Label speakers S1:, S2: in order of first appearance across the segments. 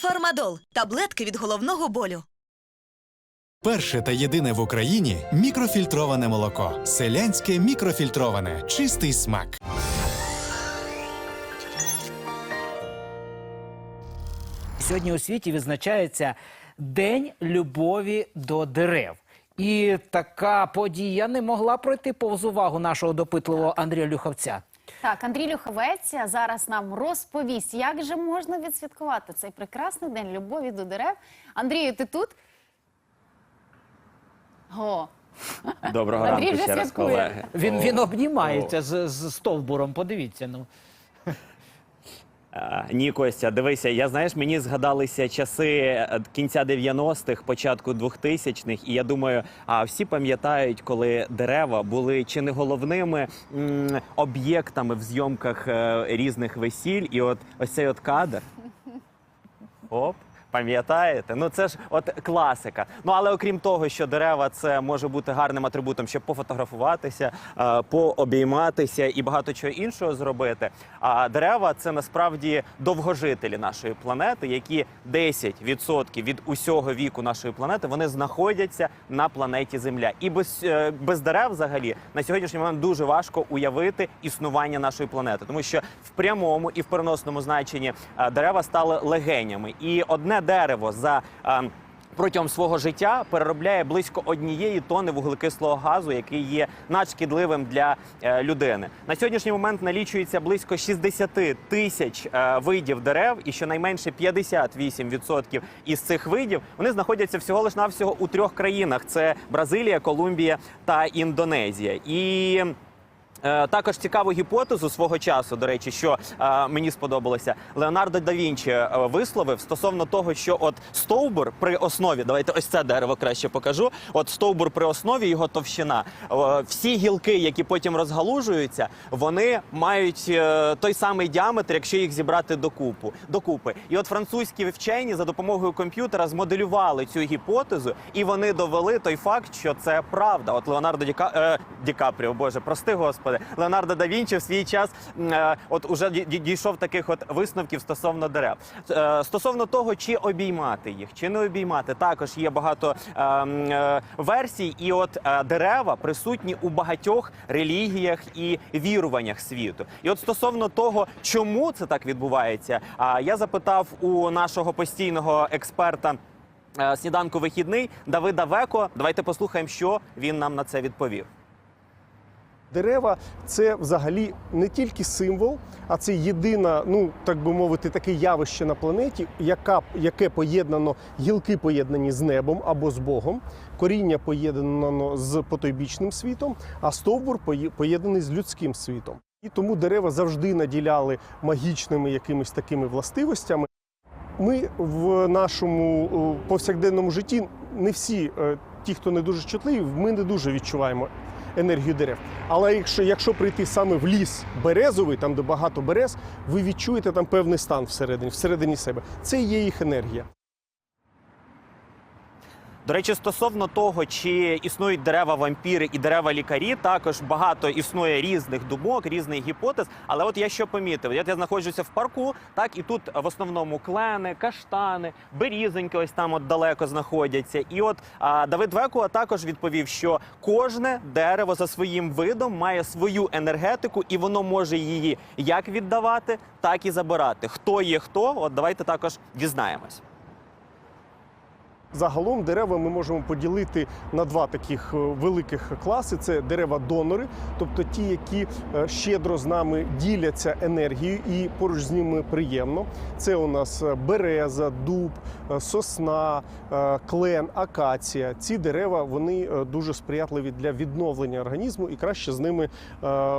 S1: Фармадол таблетки від головного болю.
S2: Перше та єдине в Україні мікрофільтроване молоко. Селянське мікрофільтроване. Чистий смак.
S3: Сьогодні у світі відзначається День любові до дерев. І така подія не могла пройти повз увагу нашого допитливого Андрія Люховця.
S4: Так, Андрій Люховець зараз нам розповість, як же можна відсвяткувати цей прекрасний день любові до дерев. Андрію, ти тут? О,
S5: Доброго
S4: Андрій
S5: ранку
S4: вже
S5: ще раз,
S4: святкує.
S5: колеги.
S3: Він, він обнімається з, з стовбуром. Подивіться. Ну
S5: А, Ні, Костя, дивися, я знаєш, мені згадалися часи е, кінця 90-х, початку 2000-х, і я думаю, а всі пам'ятають, коли дерева були чи не головними об'єктами в зйомках е, різних весіль, і от ось цей от кадр. Оп. Пам'ятаєте? Ну це ж от класика. Ну але окрім того, що дерева це може бути гарним атрибутом, щоб пофотографуватися, е, пообійматися і багато чого іншого зробити. А дерева це насправді довгожителі нашої планети, які 10% від усього віку нашої планети вони знаходяться на планеті Земля. І без, е, без дерев, взагалі, на сьогоднішній момент дуже важко уявити існування нашої планети, тому що в прямому і в переносному значенні е, дерева стали легенями. І одне дерево за е, Протягом свого життя переробляє близько однієї тони вуглекислого газу, який є надшкідливим для е, людини. На сьогоднішній момент налічується близько 60 тисяч е, видів дерев, і щонайменше 58% із цих видів вони знаходяться всього лиш навсього у трьох країнах: це Бразилія, Колумбія та Індонезія. І Також цікаву гіпотезу свого часу, до речі, що е, мені сподобалося, Леонардо да Вінчі е, висловив стосовно того, що от стовбур при основі, давайте ось це дерево краще покажу. От стовбур при основі його товщина. Е, всі гілки, які потім розгалужуються, вони мають е, той самий діаметр, якщо їх зібрати докупу докупи. І от французькі вчені за допомогою комп'ютера змоделювали цю гіпотезу, і вони довели той факт, що це правда. От Леонардо Діка... е, Ді Капріо, боже, прости господи, Леонардо да Вінчі в свій час е, от уже ді- ді- дійшов таких от висновків стосовно дерев. Е, стосовно того, чи обіймати їх, чи не обіймати, також є багато е, е, версій, і от е, дерева присутні у багатьох релігіях і віруваннях світу. І от стосовно того, чому це так відбувається, а я запитав у нашого постійного експерта. е, Сніданку вихідний Давида Веко. Давайте послухаємо, що він нам на це відповів.
S6: Дерева це взагалі не тільки символ, а це єдина, ну так би мовити, таке явище на планеті, яка, яке поєднано, гілки поєднані з небом або з Богом, коріння поєднано з потойбічним світом, а стовбур поєднаний з людським світом. І тому дерева завжди наділяли магічними якимись такими властивостями. Ми в нашому повсякденному житті не всі, е, ті, хто не дуже чутливі, ми не дуже відчуваємо енергію дерев. Але якщо, якщо прийти саме в ліс березовий, там де багато берез, ви відчуєте там певний стан всередині, всередині себе. Це є їх енергія.
S5: До речі, стосовно того, чи існують дерева вампіри і дерева лікарі, також багато існує різних думок, різних гіпотез. Але от я що помітив, я, я знаходжуся в парку, так і тут в основному клени, каштани, берізоньки, ось там от далеко знаходяться. І от а, Давид Векуа також відповів, що кожне дерево за своїм видом має свою енергетику, і воно може її як віддавати, так і забирати. Хто є хто? От давайте також дізнаємось.
S6: Загалом дерева ми можемо поділити на два таких е, великих класи: це дерева-донори, тобто ті, які е, щедро з нами діляться енергією і поруч з ними приємно. Це у нас е, береза, дуб, сосна, клен, акація. Ці дерева вони дуже сприятливі для відновлення організму і краще з ними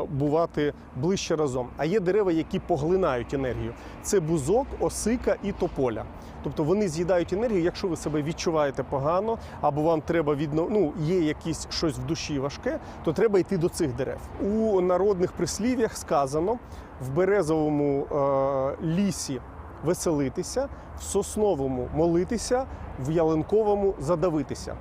S6: бувати ближче разом. А є дерева, які поглинають енергію. Це бузок, осика і тополя. Тобто вони з'їдають енергію, якщо ви себе відчуваєте погано, або вам треба відно... ну, є якісь щось в душі важке, то треба йти до цих дерев. У народних прислів'ях сказано в березовому е- лісі веселитися, в сосновому молитися, в ялинковому задавитися.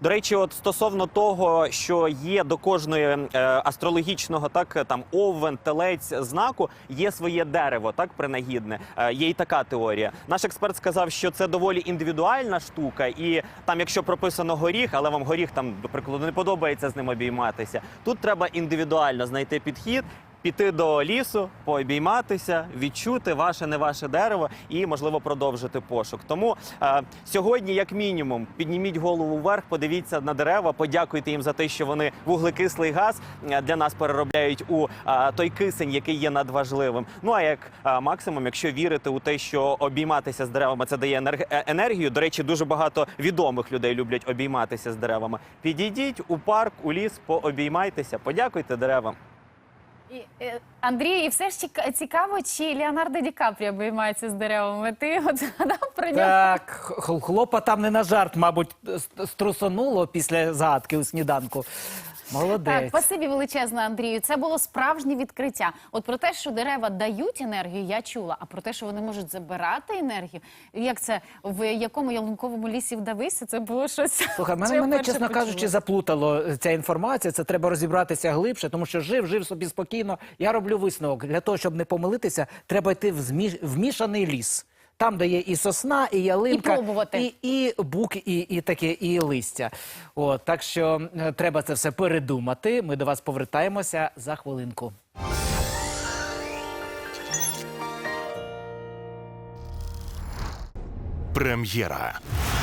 S5: До речі, от стосовно того, що є до кожної е, астрологічного, так е, там овен, телець знаку, є своє дерево, так принагідне. Е, є і така теорія. Наш експерт сказав, що це доволі індивідуальна штука, і там, якщо прописано горіх, але вам горіх там, до прикладу, не подобається з ним обійматися. Тут треба індивідуально знайти підхід. Піти до лісу, пообійматися, відчути ваше не ваше дерево і можливо продовжити пошук. Тому е, сьогодні, як мінімум, підніміть голову вверх, подивіться на дерева, подякуйте їм за те, що вони вуглекислий газ е, для нас переробляють у е, той кисень, який є надважливим. Ну а як е, максимум, якщо вірити у те, що обійматися з деревами це дає енерг- е, енергію. До речі, дуже багато відомих людей люблять обійматися з деревами. Підійдіть у парк, у ліс, пообіймайтеся, подякуйте деревам.
S4: Е, Андрій, і все ж цікаво, чи Леонардо Ді Капріо обіймається з деревами. Ти от згадав про нього?
S3: Так, хлопа там не на жарт, мабуть, струсонуло після загадки у сніданку.
S4: Так,
S3: Молодець.
S4: спасибі величезне, Андрію. Це було справжнє відкриття. От про те, що дерева дають енергію, я чула. А про те, що вони можуть забирати енергію, як це в якому ялинковому лісі вдавися, це було щось.
S3: Слухай, мене, мене чесно
S4: почула.
S3: кажучи, заплутало е, ця інформація. Це треба розібратися глибше, тому що жив, жив собі спокійно. Я роблю висновок. Для того, щоб не помилитися, треба йти в змі... в мішаний ліс. Там, де є і сосна, і ялинка,
S4: І пробувати.
S3: і, і бук, і, і таке, і листя. От, так що е, треба це все передумати. Ми до вас повертаємося за хвилинку.
S7: Прем'єра.